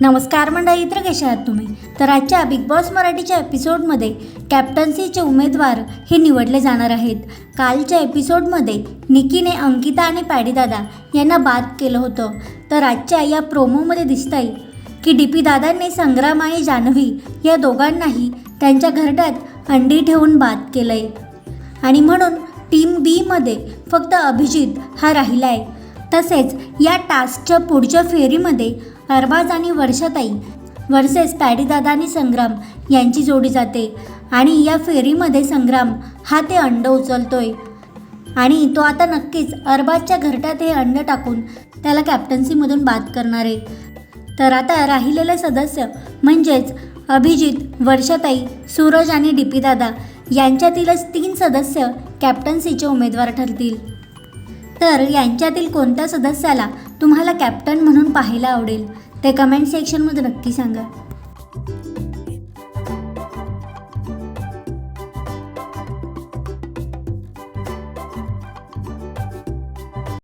नमस्कार मंडळी इतर कशा आहात तुम्ही? तर आजच्या बिग बॉस मराठीच्या एपिसोडमध्ये कॅप्टन्सीचे उमेदवार हे निवडले जाणार आहेत. कालच्या एपिसोडमध्ये निकीने अंकिता आणि पॅडीदादा यांना बाद केलं होतं. तर आजच्या या प्रोमोमध्ये दिसत आहे की डी पी दादांनी संग्राम आणि जान्हवी या दोघांनाही त्यांच्या घरट्यात अंडी ठेवून बाद केलं आहे आणि म्हणून टीम बीमध्ये फक्त अभिजित हा राहिला आहे तसेच या टास्कच्या पुढच्या फेरीमध्ये अरबाज आणि वर्षाताई वर्सेस पॅडीदादा आणि संग्राम यांची जोडी जाते आणि या फेरीमध्ये संग्राम हा ते अंड उचलतोय. आणि तो आता नक्कीच अरबाजच्या घरट्यात हे अंड टाकून त्याला कॅप्टन्सीमधून बाद करणार आहे. तर आता राहिलेले सदस्य म्हणजेच अभिजित वर्षाताई सूरज आणि डीपीदादा यांच्यातीलच तीन सदस्य कॅप्टन्सीचे उमेदवार ठरतील. तर यांच्यातील कोणत्या सदस्याला तुम्हाला कॅप्टन म्हणून पाहायला आवडेल? ते कमेंट सेक्शनमध्ये नक्की सांगा.